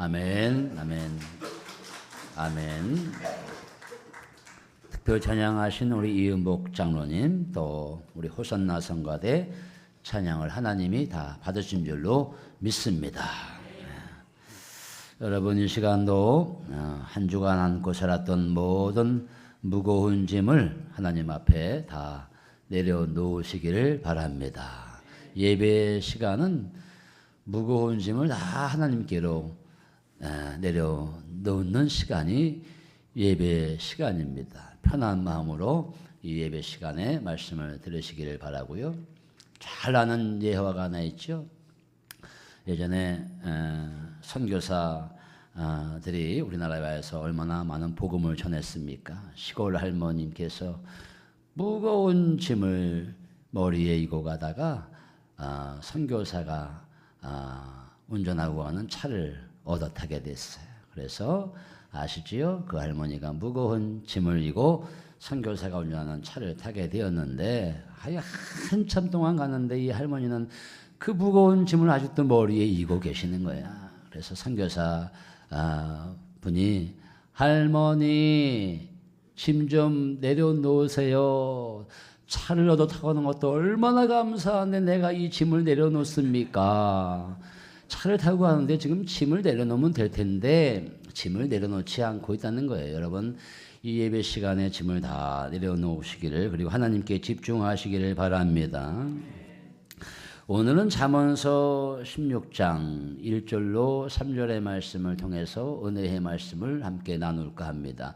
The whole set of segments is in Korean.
아멘, 아멘, 아멘. 특별 찬양하신 우리 이은복 장로님 또 우리 호산나 성가대 찬양을 하나님이 다 받으신 줄로 믿습니다. 여러분 이 시간도 어, 한 주간 안고 살았던 모든 무거운 짐을 하나님 앞에 다 내려놓으시기를 바랍니다. 예배 시간은 무거운 짐을 다 하나님께로 에, 내려놓는 시간이 예배 시간입니다. 편한 마음으로 이 예배 시간에 말씀을 들으시기를 바라고요. 잘 아는 예화가 하나 있죠. 예전에 에, 선교사들이 우리나라에 와서 얼마나 많은 복음을 전했습니까? 시골 할머님께서 무거운 짐을 머리에 이고 가다가 아, 선교사가 아, 운전하고 가는 차를 얻어 타게 됐어요. 그래서 아시지요? 그 할머니가 무거운 짐을 이고 선교사가 운전하는 차를 타게 되었는데 아유 한참 동안 가는데 이 할머니는 그 무거운 짐을 아직도 머리에 이고 계시는 거야. 그래서 선교사 아, 분이 할머니 짐 좀 내려놓으세요. 차를 얻어 타고 가는 것도 얼마나 감사한데 내가 이 짐을 내려놓습니까? 차를 타고 가는데 지금 짐을 내려놓으면 될 텐데 짐을 내려놓지 않고 있다는 거예요. 여러분 이 예배 시간에 짐을 다 내려놓으시기를 그리고 하나님께 집중하시기를 바랍니다. 오늘은 잠언서 16장 1절로 3절의 말씀을 통해서 은혜의 말씀을 함께 나눌까 합니다.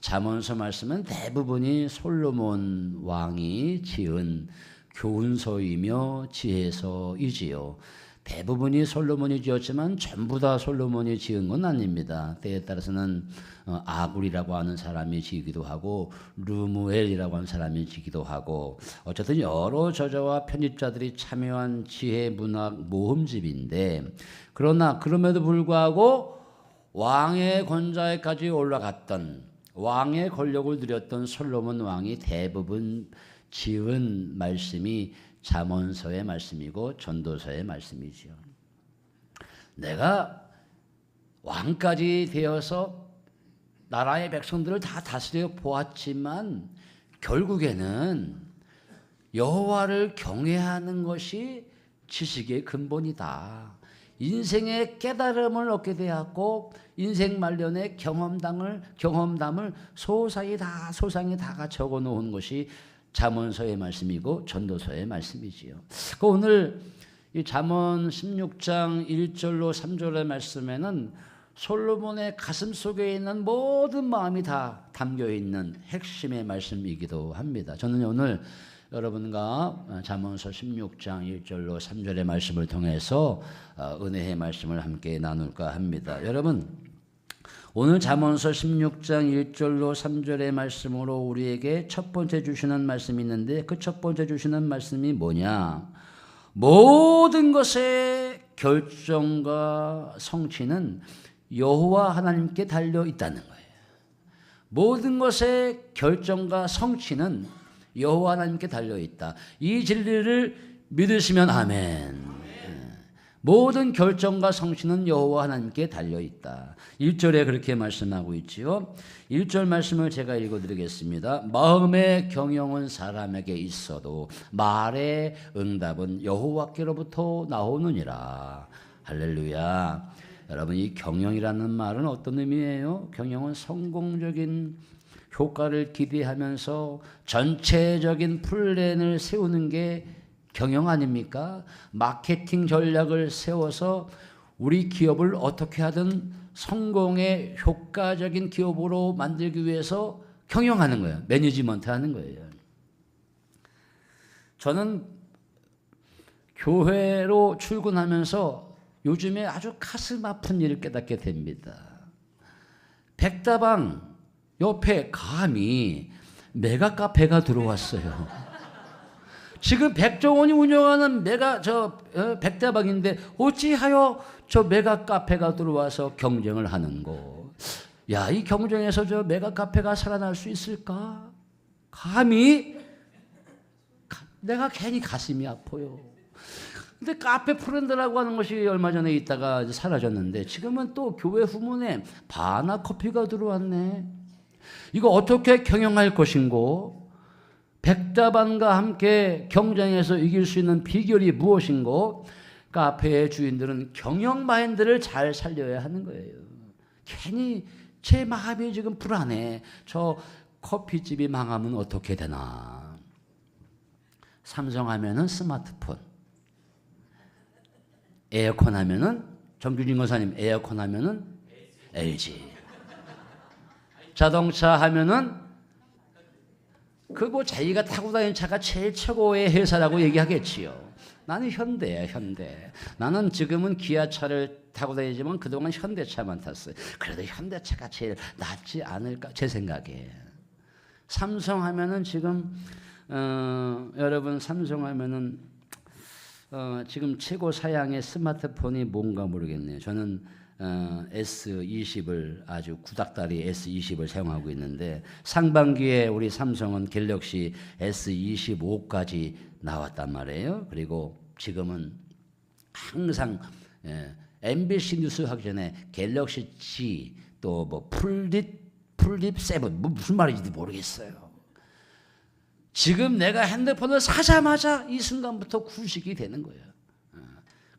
잠언서 말씀은 대부분이 솔로몬 왕이 지은 교훈서이며 지혜서이지요. 대부분이 솔로몬이 지었지만 전부 다 솔로몬이 지은 건 아닙니다. 때에 따라서는 어, 아굴이라고 하는 사람이 지기도 하고 루무엘이라고 하는 사람이 지기도 하고 어쨌든 여러 저자와 편집자들이 참여한 지혜 문학 모음집인데 그러나 그럼에도 불구하고 왕의 권좌에까지 올라갔던 왕의 권력을 누렸던 솔로몬 왕이 대부분 지은 말씀이 잠언서의 말씀이고 전도서의 말씀이지요. 내가 왕까지 되어서 나라의 백성들을 다 다스려 보았지만 결국에는 여호와를 경외하는 것이 지식의 근본이다. 인생의 깨달음을 얻게 되었고 인생 말년의 경험담을 경험담을 소상히 다 소상히 다가 적어 놓은 것이 잠언서의 말씀이고 전도서의 말씀이지요. 그 오늘 이 잠언 16장 1절로 3절의 말씀에는 솔로몬의 가슴 속에 있는 모든 마음이 다 담겨 있는 핵심의 말씀이기도 합니다. 저는 오늘 여러분과 잠언서 16장 1절로 3절의 말씀을 통해서 어, 은혜의 말씀을 함께 나눌까 합니다. 여러분 오늘 잠언서 16장 1절로 3절의 말씀으로 우리에게 첫 번째 주시는 말씀이 있는데 그 첫 번째 주시는 말씀이 뭐냐? 모든 것의 결정과 성취는 여호와 하나님께 달려 있다는 거예요. 모든 것의 결정과 성취는 여호와 하나님께 달려 있다. 이 진리를 믿으시면 아멘. 모든 결정과 성취는 여호와 하나님께 달려 있다. 1절에 그렇게 말씀하고 있지요. 1절 말씀을 제가 읽어 드리겠습니다. 마음의 경영은 사람에게 있어도 말의 응답은 여호와께로부터 나오느니라. 할렐루야. 여러분 이 경영이라는 말은 어떤 의미예요? 경영은 성공적인 효과를 기대하면서 전체적인 플랜을 세우는 게 경영 아닙니까? 마케팅 전략을 세워서 우리 기업을 어떻게 하든 성공의 효과적인 기업으로 만들기 위해서 경영하는 거예요. 매니지먼트 하는 거예요. 저는 교회로 출근하면서 요즘에 아주 가슴 아픈 일을 깨닫게 됩니다. 백다방 옆에 감히 메가 카페가 들어왔어요. 지금 백종원이 운영하는 메가 저 어, 백다방인데 어찌하여 저 메가 카페가 들어와서 경쟁을 하는고? 야, 이 경쟁에서 저 메가 카페가 살아날 수 있을까? 감히 가- 내가 괜히 가슴이 아파요. 근데 카페 프렌드라고 하는 것이 얼마 전에 있다가 사라졌는데 지금은 또 교회 후문에 바나 커피가 들어왔네. 이거 어떻게 경영할 것인고 백다반과 함께 경쟁해서 이길 수 있는 비결이 무엇인고 카페의 주인들은 경영 마인드를 잘 살려야 하는 거예요. 괜히 제 마음이 지금 불안해. 저 커피집이 망하면 어떻게 되나. 삼성 하면은 스마트폰. 에어컨 하면은 정규진 권사님 에어컨 하면은 LG. 자동차 하면은 그뭐 자기가 타고 다니는 차가 제일 최고의 회사라고 얘기하겠지요. 나는 현대야 현대. 나는 지금은 기아차를 타고 다니지만 그동안 현대차만 탔어요. 그래도 현대차가 제일 낫지 않을까 제 생각에. 삼성 하면은 지금 어, 여러분 삼성 하면은 어, 지금 최고 사양의 스마트폰이 뭔가 모르겠네요. 저는 어, S20을 아주 구닥다리 S20을 사용하고 있는데 상반기에 우리 삼성은 갤럭시 S25까지 나왔단 말이에요. 그리고 지금은 항상 예, MBC 뉴스 하기 전에 갤럭시 G 또 뭐 풀립 풀립 세븐 뭐 무슨 말인지 모르겠어요. 지금 내가 핸드폰을 사자마자 이 순간부터 구식이 되는 거예요. 어,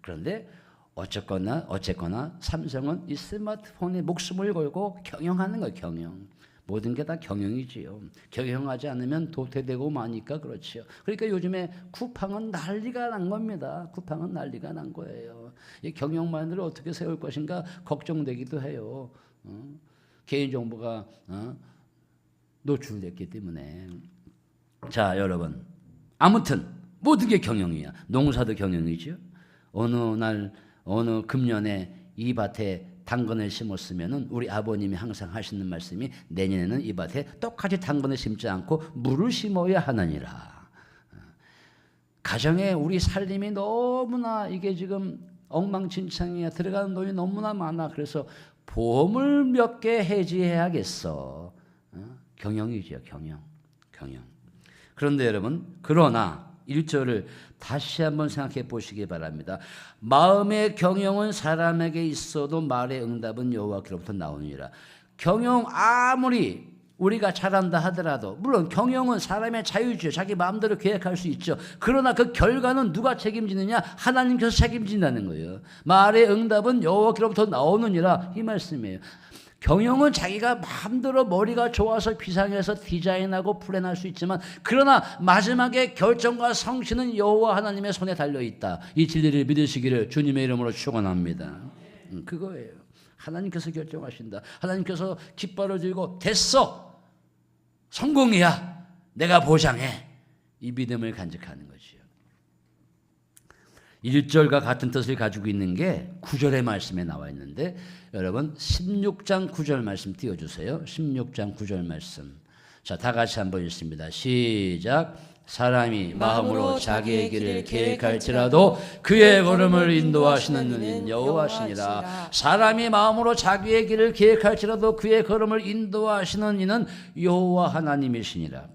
그런데 어쨌거나 어쨌거나 삼성은 이 스마트폰에 목숨을 걸고 경영하는 거예요. 경영. 모든 게 다 경영이지요. 경영하지 않으면 도태되고 마니까 그렇지요. 그러니까 요즘에 쿠팡은 난리가 난 겁니다. 쿠팡은 난리가 난 거예요. 이 경영만을 어떻게 세울 것인가 걱정되기도 해요. 어? 개인 정보가 어? 노출됐기 때문에. 자, 여러분. 아무튼 모든 게 경영이야. 농사도 경영이죠. 어느 날 어느 금년에 이 밭에 당근을 심었으면은 우리 아버님이 항상 하시는 말씀이 내년에는 이 밭에 똑같이 당근을 심지 않고 물을 심어야 하느니라. 가정에 우리 살림이 너무나 이게 지금 엉망진창이야 들어가는 돈이 너무나 많아. 그래서 보험을 몇 개 해지해야겠어. 어? 경영이죠, 경영, 경영. 그런데 여러분, 그러나 1절을 다시 한번 생각해 보시기 바랍니다. 마음의 경영은 사람에게 있어도 말의 응답은 여호와께로부터 나오니라. 경영 아무리 우리가 잘한다 하더라도 물론 경영은 사람의 자유죠. 자기 마음대로 계획할 수 있죠. 그러나 그 결과는 누가 책임지느냐? 하나님께서 책임진다는 거예요. 말의 응답은 여호와께로부터 나오느니라 이 말씀이에요. 경영은 자기가 마음대로 머리가 좋아서 비상해서 디자인하고 플랜할 수 있지만 그러나 마지막에 결정과 성취는 여호와 하나님의 손에 달려 있다. 이 진리를 믿으시기를 주님의 이름으로 축원합니다. 음, 그거예요. 하나님께서 결정하신다. 하나님께서 깃발을 들고 됐어. 성공이야. 내가 보장해. 이 믿음을 간직하는 거지요. 1절과 같은 뜻을 가지고 있는 게 9절의 말씀에 나와 있는데 여러분 16장 9절 말씀 띄워 주세요. 16장 9절 말씀. 자, 다 같이 한번 읽습니다. 시작. 사람이 마음으로 자기의 길을 계획할지라도 그의 걸음을 인도하시는 이는 여호와시니라. 사람이 마음으로 자기의 길을 계획할지라도 그의 걸음을 인도하시는 이는 여호와 하나님이시니라.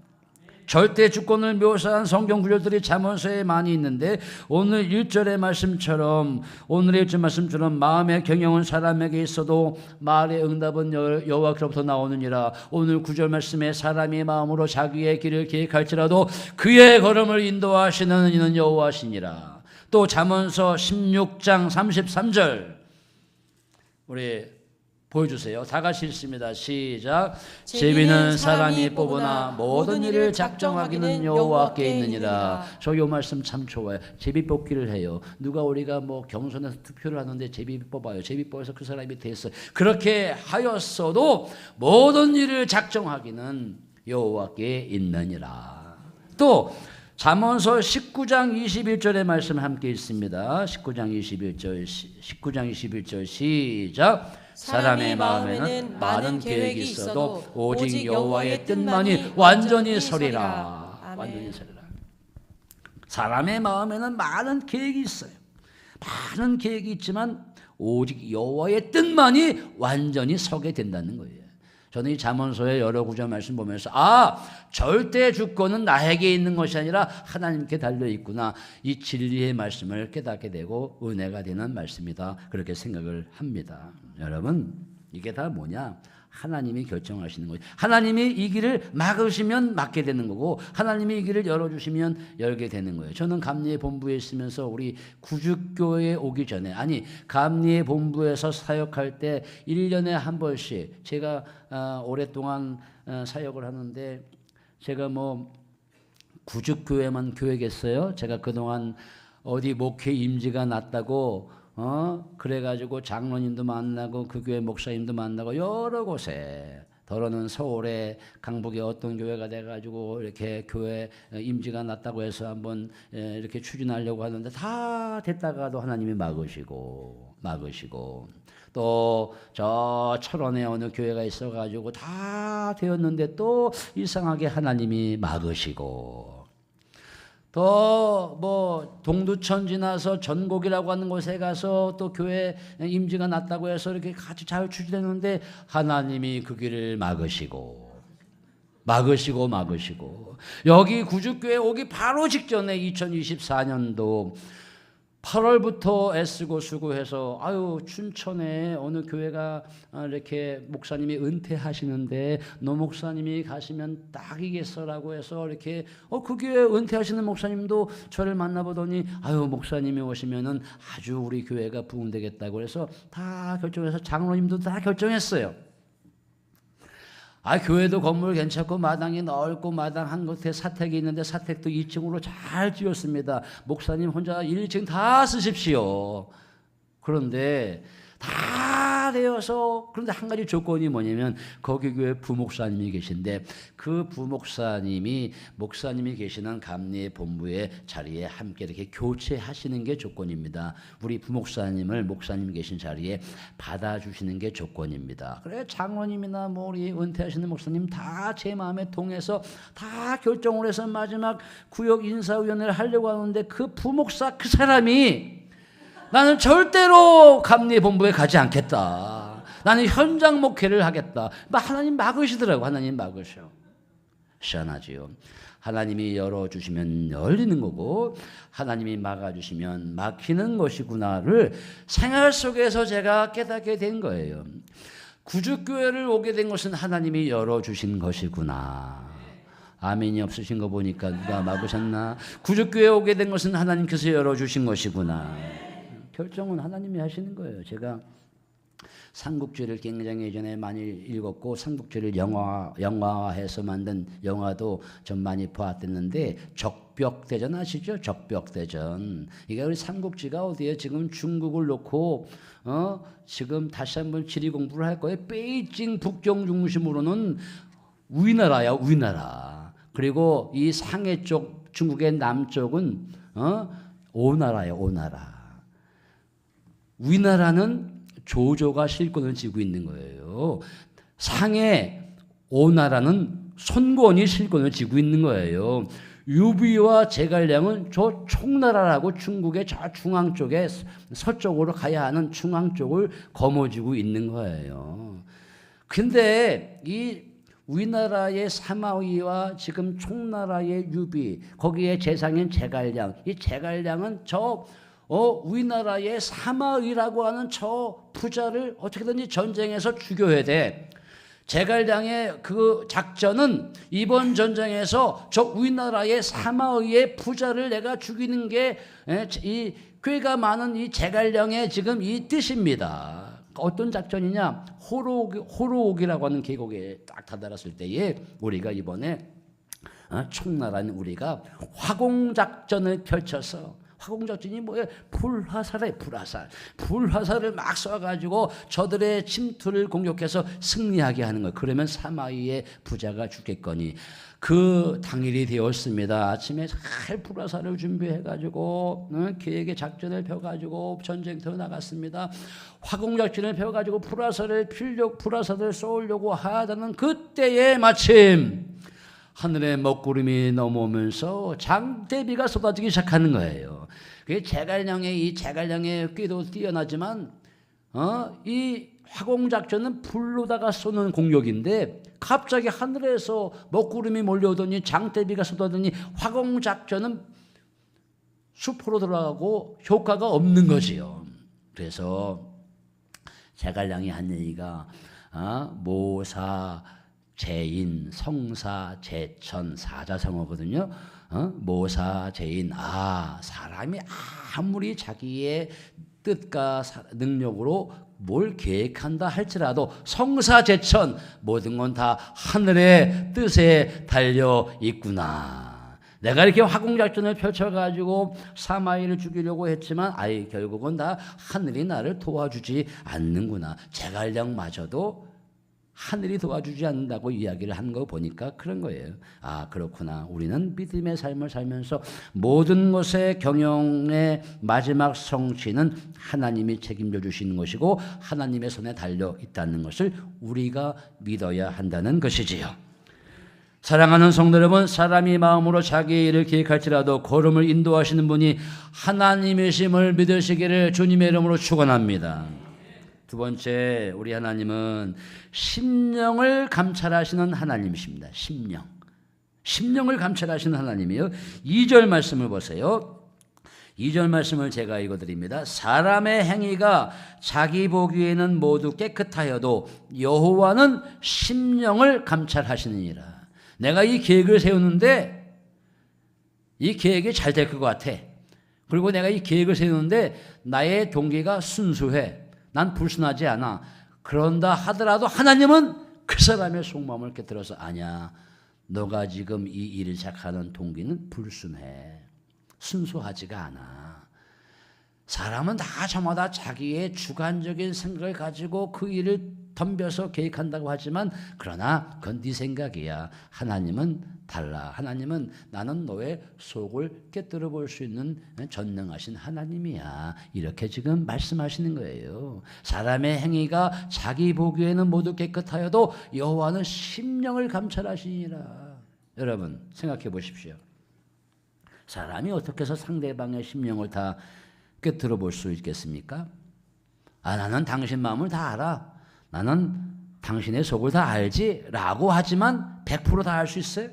절대 주권을 묘사한 성경 구절들이 잠언서에 많이 있는데 오늘 1절의 말씀처럼 오늘의 1절 말씀처럼 마음의 경영은 사람에게 있어도 말의 응답은 여호와께로부터 나오느니라. 오늘 9절 말씀에 사람이 마음으로 자기의 길을 계획할지라도 그의 걸음을 인도하시는 이는 여호와시니라. 또 잠언서 16장 33절. 우리 보여주세요. 다 같이 읽습니다. 시작. 제비는 사람이 뽑으나 모든 일을 작정하기는 여호와께 있느니라. 저 요 말씀 참 좋아요. 제비 뽑기를 해요. 누가 우리가 뭐 경선에서 투표를 하는데 제비 뽑아요. 제비 뽑아서 그 사람이 됐어요. 그렇게 하였어도 모든 일을 작정하기는 여호와께 있느니라. 또 잠언서 19장 21절의 말씀 함께 있습니다. 19장 21절 19장 21절 시작. 사람의 마음에는 많은 계획이 있어도 오직 여호와의 뜻만이 완전히 서리라. 완전히 서리라. 사람의 마음에는 많은 계획이 있어요. 많은 계획이 있지만 오직 여호와의 뜻만이 완전히 서게 된다는 거예요. 저는 이 잠언서의 여러 구절 말씀 보면서 아 절대 주권은 나에게 있는 것이 아니라 하나님께 달려 있구나 이 진리의 말씀을 깨닫게 되고 은혜가 되는 말씀이다 그렇게 생각을 합니다. 여러분 이게 다 뭐냐? 하나님이 결정하시는 거예요. 하나님이 이 길을 막으시면 막게 되는 거고 하나님이 이 길을 열어주시면 열게 되는 거예요. 저는 감리의 본부에 있으면서 우리 구주교회에 오기 전에 아니 감리의 본부에서 사역할 때 1년에 한 번씩 제가 어, 오랫동안 어, 사역을 하는데 제가 뭐 구주교회만 교회겠어요? 제가 그동안 어디 목회 임지가 났다고 어? 그래가지고 장로님도 만나고 그 교회 목사님도 만나고 여러 곳에 더러는 서울에 강북에 어떤 교회가 돼가지고 이렇게 교회 임지가 났다고 해서 한번 에, 이렇게 추진하려고 하는데 다 됐다가도 하나님이 막으시고 막으시고. 또 저 철원에 어느 교회가 있어가지고 다 되었는데 또 이상하게 하나님이 막으시고 또뭐 동두천 지나서 전곡이라고 하는 곳에 가서 또 교회 임지가 났다고 해서 이렇게 같이 잘 추진했는데 하나님이 그 길을 막으시고 막으시고 막으시고. 여기 구주교회 오기 바로 직전에 2024년도 8월부터 애쓰고 수고해서 아유 춘천에 어느 교회가 아, 이렇게 목사님이 은퇴하시는데 노 목사님이 가시면 딱이겠어라고 해서 이렇게 어그 교회 은퇴하시는 목사님도 저를 만나보더니 아유 목사님이 오시면은 아주 우리 교회가 부흥되겠다고 해서 다 결정해서 장로님도 다 결정했어요. 아 교회도 건물 괜찮고 마당이 넓고 마당 한 곳에 사택이 있는데 사택도 2층으로 잘 지었습니다. 목사님 혼자 1층 다 쓰십시오. 그런데 다 되어서 그런데 한 가지 조건이 뭐냐면 거기 교회 부목사님이 계신데 그 부목사님이 목사님이 계시는 감리의 본부의 자리에 함께 이렇게 교체하시는 게 조건입니다. 우리 부목사님을 목사님 계신 자리에 받아주시는 게 조건입니다. 그래 장로님이나 뭐 우리 은퇴하시는 목사님 다 제 마음에 통해서 다 결정을 해서 마지막 구역 인사위원회를 하려고 하는데 그 부목사 그 사람이 나는 절대로 감리 본부에 가지 않겠다. 나는 현장 목회를 하겠다. 막 하나님 막으시더라고. 하나님 막으셔. 시원하지요. 하나님이 열어주시면 열리는 거고 하나님이 막아주시면 막히는 것이구나를 생활 속에서 제가 깨닫게 된 거예요. 구주교회를 오게 된 것은 하나님이 열어주신 것이구나. 아멘이 없으신 거 보니까 누가 막으셨나? 구주교회 오게 된 것은 하나님께서 열어주신 것이구나. 결정은 하나님이 하시는 거예요. 제가 삼국지를 굉장히 예전에 많이 읽었고 삼국지를 영화 영화해서 만든 영화도 좀 많이 보았댔는데 적벽대전 아시죠? 적벽대전 이게 우리 삼국지가 어디에 지금 중국을 놓고 어 지금 다시 한번 지리 공부를 할 거예요. 베이징 북경 중심으로는 우리나라야 우리나라 그리고 이 상해 쪽 중국의 남쪽은 어 오나라야 오나라. 우리나라는 조조가 실권을 쥐고 있는 거예요. 상해 오나라는 손권이 실권을 쥐고 있는 거예요. 유비와 제갈량은 저 총나라라고 중국의 저 중앙 쪽에 서쪽으로 가야 하는 중앙 쪽을 거머쥐고 있는 거예요. 근데 이 우리나라의 사마위와 지금 총나라의 유비 거기에 재상인 제갈량 이 제갈량은 저 어, 우리나라의 사마의라고 하는 저 부자를 어떻게든지 전쟁에서 죽여야 돼. 제갈량의 그 작전은 이번 전쟁에서 저 우리나라의 사마의의 부자를 내가 죽이는 게 이 꾀가 많은 이 제갈량의 지금 이 뜻입니다. 어떤 작전이냐? 호로옥, 호로옥이라고 하는 계곡에 딱 다다랐을 때에 우리가 이번에 어, 총나라는 우리가 화공 작전을 펼쳐서 화공작전이 뭐예요? 불화살에 불화살. 불화살을 막 쏴가지고 저들의 침투를 공격해서 승리하게 하는 거예요. 그러면 사마이의 부자가 죽겠거니. 그 당일이 되었습니다. 아침에 잘 불화살을 준비해가지고 어, 계획의 작전을 펴가지고 전쟁터 나갔습니다. 화공작전을 펴가지고 불화살을 필력 불화살을 쏘려고 하다는 그때에 마침 하늘에 먹구름이 넘어오면서 장대비가 쏟아지기 시작하는 거예요. 그 제갈량의 이 제갈량의 꾀도 뛰어나지만 어? 이 화공작전은 불로다가 쏘는 공격인데 갑자기 하늘에서 먹구름이 몰려오더니 장대비가 쏟아더니 화공작전은 수포로 들어가고 효과가 없는 거지요. 그래서 제갈량이 한 얘기가 어? 모사, 제인, 성사, 제천, 사자성어거든요. 어? 모사, 제인, 아 사람이 아무리 자기의 뜻과 사- 능력으로 뭘 계획한다 할지라도 성사 제천 모든 건 다 하늘의 뜻에 달려 있구나. 내가 이렇게 화공작전을 펼쳐가지고 사마이를 죽이려고 했지만 아이 결국은 다 하늘이 나를 도와주지 않는구나. 제갈량마저도 하늘이 도와주지 않는다고 이야기를 한 거 보니까 그런 거예요. 아, 그렇구나. 우리는 믿음의 삶을 살면서 모든 것의 경영의 마지막 성취는 하나님이 책임져 주시는 것이고 하나님의 손에 달려 있다는 것을 우리가 믿어야 한다는 것이지요. 사랑하는 성도 여러분, 사람이 마음으로 자기의 일을 계획할지라도 걸음을 인도하시는 분이 하나님이심을 믿으시기를 주님의 이름으로 축원합니다. 두 번째, 우리 하나님은 심령을 감찰하시는 하나님이십니다. 심령. 심령을 감찰하시는 하나님이요. 2절 말씀을 보세요. 2절 말씀을 제가 읽어드립니다. 사람의 행위가 자기 보기에는 모두 깨끗하여도 여호와는 심령을 감찰하시느니라. 내가 이 계획을 세우는데 이 계획이 잘 될 것 같아. 그리고 내가 이 계획을 세우는데 나의 동기가 순수해. 난 불순하지 않아. 그런다 하더라도 하나님은 그 사람의 속마음을 깨뜨려서 아니야. 너가 지금 이 일을 시작하는 동기는 불순해. 순수하지가 않아. 사람은 다 저마다 자기의 주관적인 생각을 가지고 그 일을 덤벼서 계획한다고 하지만 그러나 그건 네 생각이야. 하나님은 달라. 하나님은 나는 너의 속을 깨뜨려 볼 수 있는 전능하신 하나님이야. 이렇게 지금 말씀하시는 거예요. 사람의 행위가 자기 보기에는 모두 깨끗하여도 여호와는 심령을 감찰하시니라. 여러분 생각해 보십시오. 사람이 어떻게 해서 상대방의 심령을 다 깨뜨려 볼 수 있겠습니까? 아, 나는 당신 마음을 다 알아. 나는 당신의 속을 다 알지. 라고 하지만 100%다 알 수 있어요?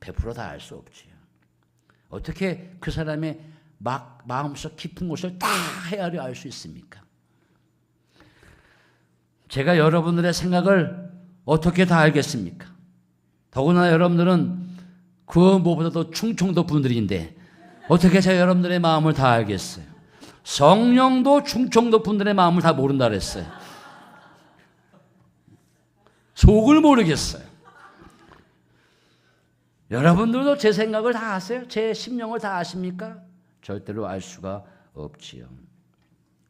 100%다 알 수 없지요. 어떻게 그 사람의 막, 마음속 깊은 곳을 다 헤아려 알 수 있습니까? 제가 여러분들의 생각을 어떻게 다 알겠습니까? 더구나 여러분들은 그 무엇보다도 충청도 분들인데 어떻게 제가 여러분들의 마음을 다 알겠어요? 성령도 충청도 분들의 마음을 다 모른다 그랬어요. 속을 모르겠어요. 여러분들도 제 생각을 다 아세요? 제 심령을 다 아십니까? 절대로 알 수가 없지요.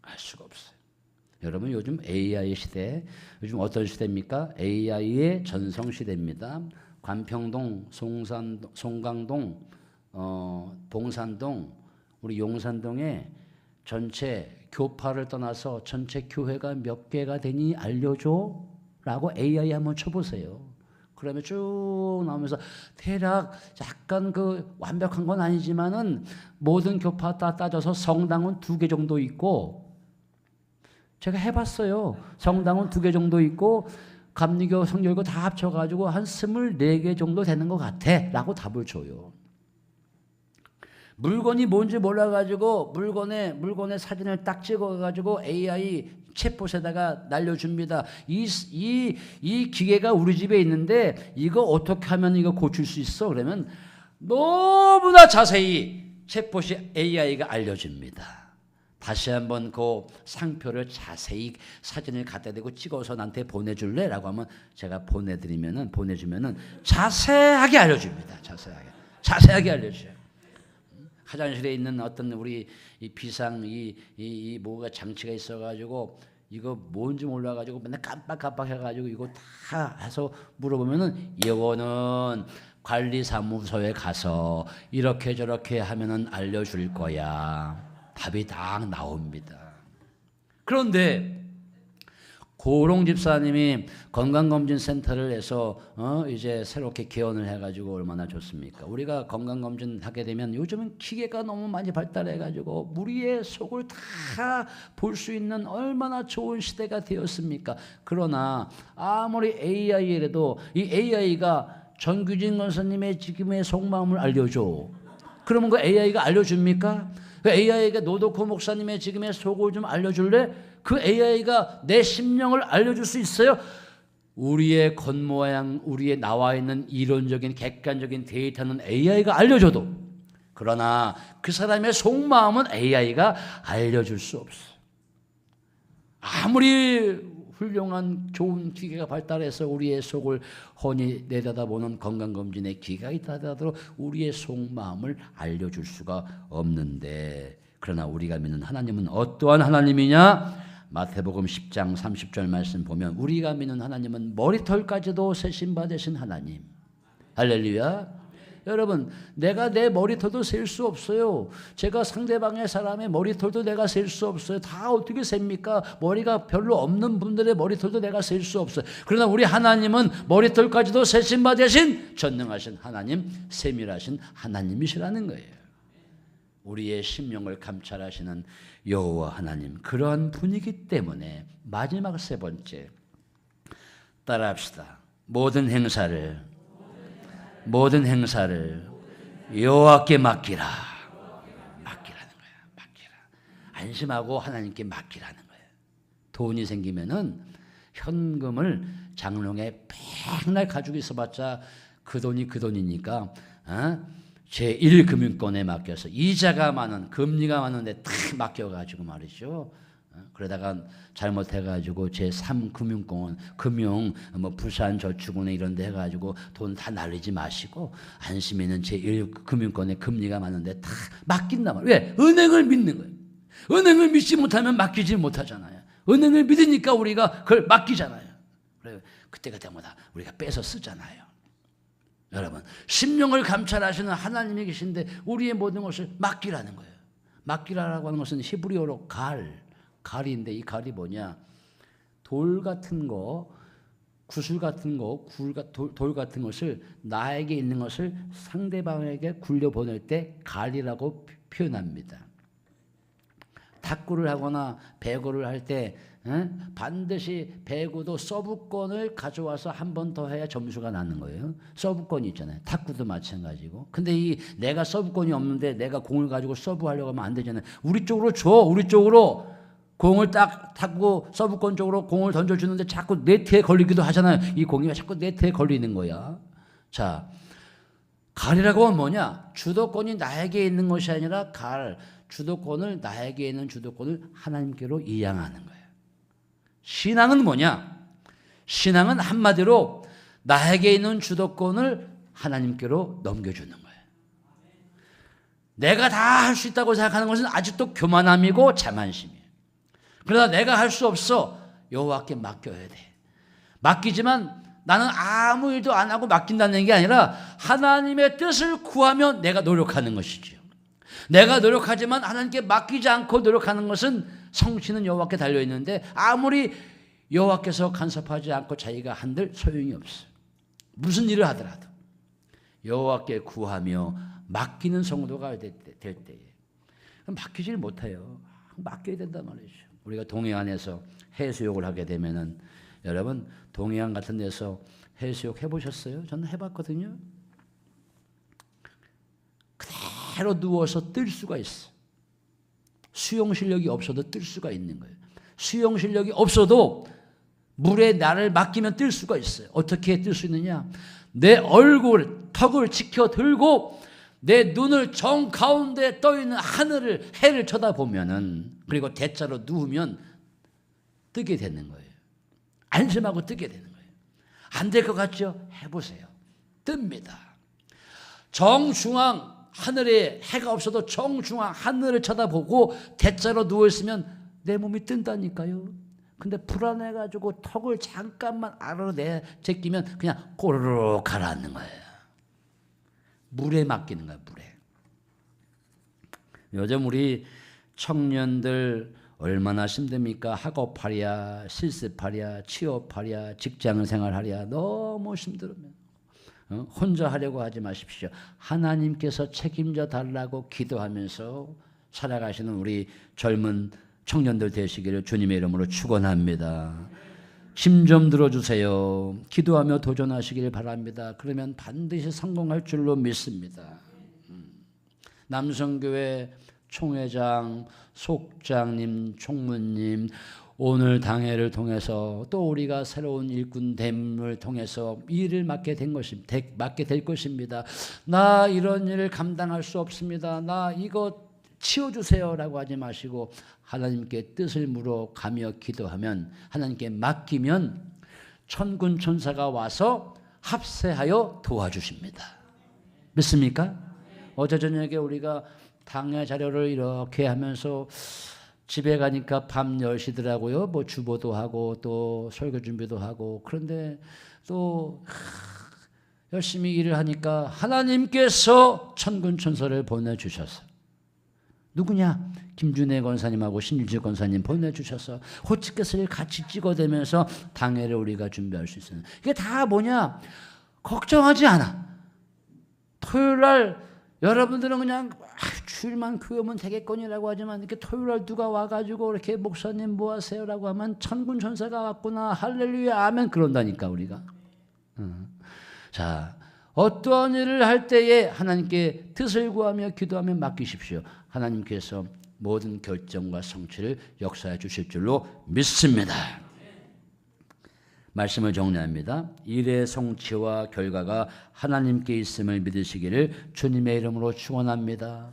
알 수가 없어요. 여러분 요즘 AI 시대, 요즘 어떤 시대입니까? AI의 전성 시대입니다. 관평동, 송산, 송강동, 어, 봉산동, 우리 용산동에 전체 교파를 떠나서 전체 교회가 몇 개가 되니 알려줘? 라고 AI 한번 쳐보세요. 그러면 쭉 나오면서 대략 약간 그 완벽한 건 아니지만은 모든 교파 다 따져서 성당은 두 개 정도 있고 제가 해봤어요. 성당은 두 개 정도 있고 감리교, 성결교 다 합쳐가지고 한 스물네 개 정도 되는 것 같아. 라고 답을 줘요. 물건이 뭔지 몰라가지고 물건에, 물건의 사진을 딱 찍어가지고 AI 챗봇에다가 날려줍니다. 이, 이, 이 기계가 우리 집에 있는데 이거 어떻게 하면 이거 고칠 수 있어? 그러면 너무나 자세히 챗봇이 AI가 알려줍니다. 다시 한번 그 상표를 자세히 사진을 갖다 대고 찍어서 나한테 보내줄래? 라고 하면 제가 보내드리면은, 보내주면은 자세하게 알려줍니다. 자세하게. 자세하게 알려줘요. 화장실에 있는 어떤 우리 이 비상 이, 이, 이 뭐가 장치가 있어가지고 이거 뭔지 몰라가지고 맨날 깜빡깜빡 해가지고 이거 다 해서 물어보면은 이거는 관리사무소에 가서 이렇게 저렇게 하면은 알려줄 거야. 답이 딱 나옵니다. 그런데 고롱 집사님이 건강검진센터를 해서 어 이제 새롭게 개원을 해가지고 얼마나 좋습니까? 우리가 건강검진 하게 되면 요즘은 기계가 너무 많이 발달해가지고 우리의 속을 다 볼 수 있는 얼마나 좋은 시대가 되었습니까? 그러나 아무리 AI라도 이 AI가 전규진 권사님의 지금의 속마음을 알려줘. 그러면 그 AI가 알려줍니까? 그 AI가 노도코 목사님의 지금의 속을 좀 알려줄래? 그 AI가 내 심령을 알려줄 수 있어요? 우리의 겉모양, 우리의 나와 있는 이론적인 객관적인 데이터는 AI가 알려줘도 그러나 그 사람의 속마음은 AI가 알려줄 수 없어. 아무리 훌륭한 좋은 기계가 발달해서 우리의 속을 훤히 내려다보는 건강검진의 기계가 있다 하더라도 우리의 속마음을 알려줄 수가 없는데 그러나 우리가 믿는 하나님은 어떠한 하나님이냐? 마태복음 10장 30절 말씀 보면 우리가 믿는 하나님은 머리털까지도 세신 받으신 하나님. 할렐루야. 여러분, 내가 내 머리털도 셀 수 없어요. 제가 상대방의 사람의 머리털도 내가 셀 수 없어요. 다 어떻게 셉니까? 머리가 별로 없는 분들의 머리털도 내가 셀 수 없어요. 그러나 우리 하나님은 머리털까지도 세신 받으신 전능하신 하나님, 세밀하신 하나님이시라는 거예요. 우리의 심령을 감찰하시는 여호와 하나님 그러한 분이기 때문에 마지막 세 번째 따라합시다. 모든 행사를 모든 행사를 여호와께 맡기라. 맡기라는 거야. 맡기라. 안심하고 하나님께 맡기라는 거예요. 돈이 생기면은 현금을 장롱에 백날 가지고 있어봤자 그 돈이 그 돈이니까 어? 제1금융권에 맡겨서 이자가 많은 금리가 많은데 탁 맡겨가지고 말이죠. 어? 그러다가 잘못해가지고 제3금융권 금융 뭐 부산 저축은행 이런 데 해가지고 돈 다 날리지 마시고 안심히 있는 제1금융권에 금리가 많은데 다 맡긴단 말이에요. 왜? 은행을 믿는 거예요. 은행을 믿지 못하면 맡기지 못하잖아요. 은행을 믿으니까 우리가 그걸 맡기잖아요. 그래 그때가 때마다 우리가 뺏어 쓰잖아요. 여러분, 심령을 감찰하시는 하나님이 계신데 우리의 모든 것을 맡기라는 거예요. 맡기라라고 하는 것은 히브리어로 갈, 갈인데 이 갈이 뭐냐? 돌 같은 거, 구슬 같은 거, 굴, 돌, 돌 같은 것을 나에게 있는 것을 상대방에게 굴려 보낼 때 갈이라고 표현합니다. 탁구를 하거나 배구를 할때 반드시 배구도 서브권을 가져와서 한 번 더 해야 점수가 나는 거예요. 서브권이 있잖아요. 탁구도 마찬가지고. 근데 이 내가 서브권이 없는데 내가 공을 가지고 서브하려고 하면 안 되잖아요. 우리 쪽으로 줘. 우리 쪽으로 공을 딱 탁구 서브권 쪽으로 공을 던져주는데 자꾸 네트에 걸리기도 하잖아요. 이 공이 자꾸 네트에 걸리는 거야. 자, 갈이라고 하면 뭐냐? 주도권이 나에게 있는 것이 아니라 갈. 주도권을 나에게 있는 주도권을 하나님께로 이양하는 거예요. 신앙은 뭐냐? 신앙은 한마디로 나에게 있는 주도권을 하나님께로 넘겨주는 거예요. 내가 다 할 수 있다고 생각하는 것은 아직도 교만함이고 자만심이에요. 그러나 내가 할 수 없어 여호와께 맡겨야 돼. 맡기지만 나는 아무 일도 안 하고 맡긴다는 게 아니라 하나님의 뜻을 구하며 내가 노력하는 것이지요. 내가 노력하지만 하나님께 맡기지 않고 노력하는 것은 성취는 여호와께 달려 있는데 아무리 여호와께서 간섭하지 않고 자기가 한들 소용이 없어. 무슨 일을 하더라도 여호와께 구하며 맡기는 성도가 될, 때, 에 맡기질 못해요. 맡겨야 된단 말이죠. 우리가 동해안에서 해수욕을 하게 되면은 여러분 동해안 같은 데서 해수욕 해보셨어요? 저는 해봤거든요. 그대로 누워서 뜰 수가 있어. 수영 실력이 없어도 뜰 수가 있는 거예요. 수영 실력이 없어도 물에 나를 맡기면 뜰 수가 있어요. 어떻게 뜰 수 있느냐? 내 얼굴, 턱을 지켜 들고 내 눈을 정 가운데 떠 있는 하늘을 해를 쳐다보면은 그리고 대자로 누우면 뜨게 되는 거예요. 안심하고 뜨게 되는 거예요. 안 될 것 같죠? 해보세요. 뜹니다. 정중앙 하늘에 해가 없어도 정중앙 하늘을 쳐다보고 대자로 누워 있으면 내 몸이 뜬다니까요. 근데 불안해가지고 턱을 잠깐만 아래로 제끼면 그냥 꼬르륵 가라앉는 거예요. 물에 맡기는 거예요, 물에. 요즘 우리 청년들 얼마나 힘듭니까? 학업하랴, 실습하랴, 취업하랴, 직장 생활하랴 너무 힘들으면 어? 혼자 하려고 하지 마십시오. 하나님께서 책임져 달라고 기도하면서 살아가시는 우리 젊은 청년들 되시기를 주님의 이름으로 축원합니다. 힘 좀 들어주세요. 기도하며 도전하시길 바랍니다. 그러면 반드시 성공할 줄로 믿습니다. 음. 남성교회 총회장, 속장님, 총무님, 오늘 당회를 통해서 또 우리가 새로운 일꾼됨을 통해서 일을 맡게 된 것입 맡게 될 것입니다. 나 이런 일을 감당할 수 없습니다. 나 이거 치워주세요라고 하지 마시고 하나님께 뜻을 물어 가며 기도하면 하나님께 맡기면 천군 천사가 와서 합세하여 도와주십니다. 믿습니까? 어제 저녁에 우리가 당회 자료를 이렇게 하면서 집에 가니까 밤 10시더라고요. 뭐 주보도 하고 또 설교 준비도 하고 그런데 또 열심히 일을 하니까 하나님께서 천군 천사를 보내 주셔서 누구냐? 김준혜 권사님하고 신유지 권사님 보내주셔서 호치켓을 같이 찍어대면서 당회를 우리가 준비할 수 있어요. 이게 다 뭐냐? 걱정하지 않아. 토요일 날 여러분들은 그냥 아, 주일만 교회 오면 되겠거니라고 하지만 이렇게 토요일 날 누가 와가지고 이렇게 목사님 뭐 하세요라고 하면 천군 천사가 왔구나 할렐루야 아멘 그런다니까 우리가. 어. 자 어떠한 일을 할 때에 하나님께 뜻을 구하며 기도하며 맡기십시오. 하나님께서 모든 결정과 성취를 역사해 주실 줄로 믿습니다. 말씀을 정리합니다. 일의 성취와 결과가 하나님께 있음을 믿으시기를 주님의 이름으로 축원합니다.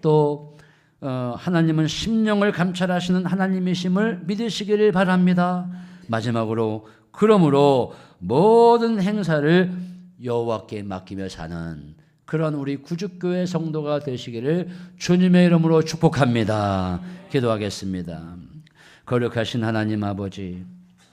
또 어, 하나님은 심령을 감찰하시는 하나님이심을 믿으시기를 바랍니다. 마지막으로 그러므로 모든 행사를 여호와께 맡기며 사는 그런 우리 구주교회 성도가 되시기를 주님의 이름으로 축복합니다. 기도하겠습니다. 거룩하신 하나님 아버지